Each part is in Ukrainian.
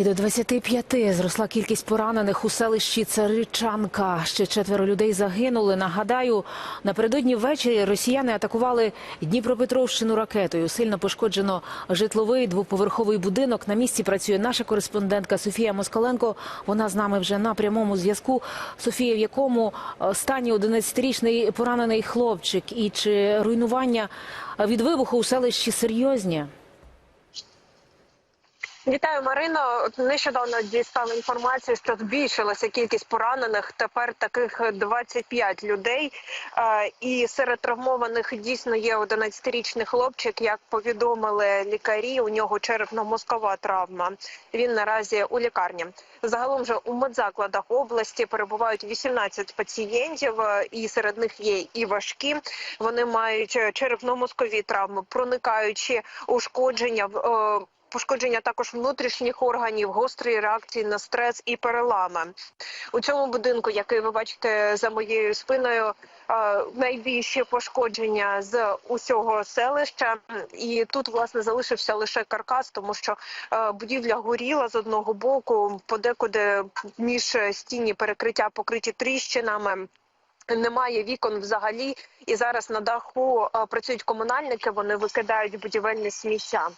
І до 25 зросла кількість поранених у селищі Царичанка. Ще четверо людей загинули. Нагадаю, напередодні ввечері росіяни атакували Дніпропетровщину ракетою. Сильно пошкоджено житловий двоповерховий будинок. На місці працює наша кореспондентка Софія Москаленко. Вона з нами вже на прямому зв'язку. Софія, в якому е, стані 11-річний поранений хлопчик, і чи руйнування від вибуху у селищі серйозні? Вітаю, Марино. Нещодавно дістала інформацію, що збільшилася кількість поранених. Тепер таких 25 людей. Е, І серед травмованих дійсно є 11-річний хлопчик. Як повідомили лікарі, у нього черепно-мозкова травма. Він наразі у лікарні. Загалом же у медзакладах області перебувають 18 пацієнтів, е, і серед них є і важкі. Вони мають е, черепно-мозкові травми, проникаючі ушкодження в. Пошкодження також внутрішніх органів, гострі реакції на стрес і перелами у цьому будинку, який ви бачите за моєю спиною, найбільші пошкодження з усього селища, і тут власне залишився лише каркас, тому що будівля горіла з одного боку, подекуди між стіні перекриття покриті тріщинами. Немає вікон взагалі, і зараз на даху працюють комунальники. Вони викидають будівельне сміття.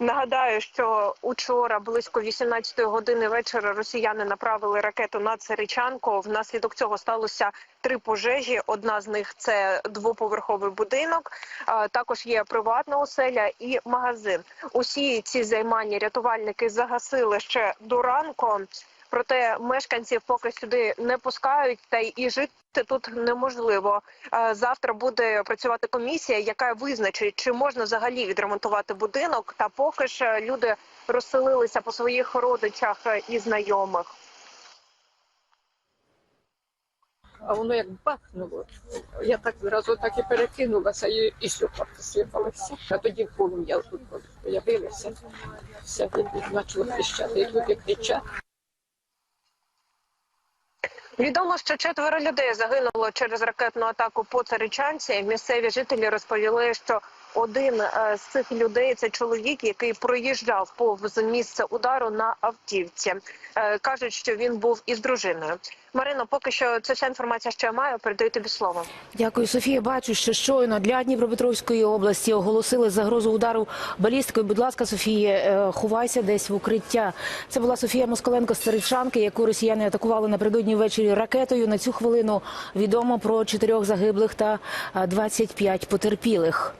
Нагадаю, що учора близько 18 години вечора росіяни направили ракету на Царичанку. Внаслідок цього сталося три пожежі. Одна з них це двоповерховий будинок. Також є приватна оселя і магазин. Усі ці займання рятувальники загасили ще до ранку. Проте мешканців поки сюди не пускають, та і жити тут неможливо. Е, Завтра буде працювати комісія, яка визначить, чи можна взагалі відремонтувати будинок. Та поки ж люди розселилися по своїх родичах і знайомих. А воно як бахнуло. Я так зразу так і перекинулася і, і сюди посипалася. А тоді полум'я тут появилися. Все почало кричати, і люди кричать. Відомо, що четверо людей загинуло через ракетну атаку по Царичанці. Місцеві жителі розповіли, що один е, з цих людей це чоловік, який проїжджав повз місце удару на автівці. Е, Кажуть, що він був із дружиною. Марино, поки що це вся інформація, що я маю. Передаю тобі слово. Дякую, Софія. Бачу, що щойно для Дніпропетровської області оголосили загрозу удару балістикою. Будь ласка, Софія, е, ховайся десь в укриття. Це була Софія Москаленко з Царичанки, яку росіяни атакували напередодні ввечері ракетою. На цю хвилину відомо про чотирьох загиблих та е, 25 потерпілих.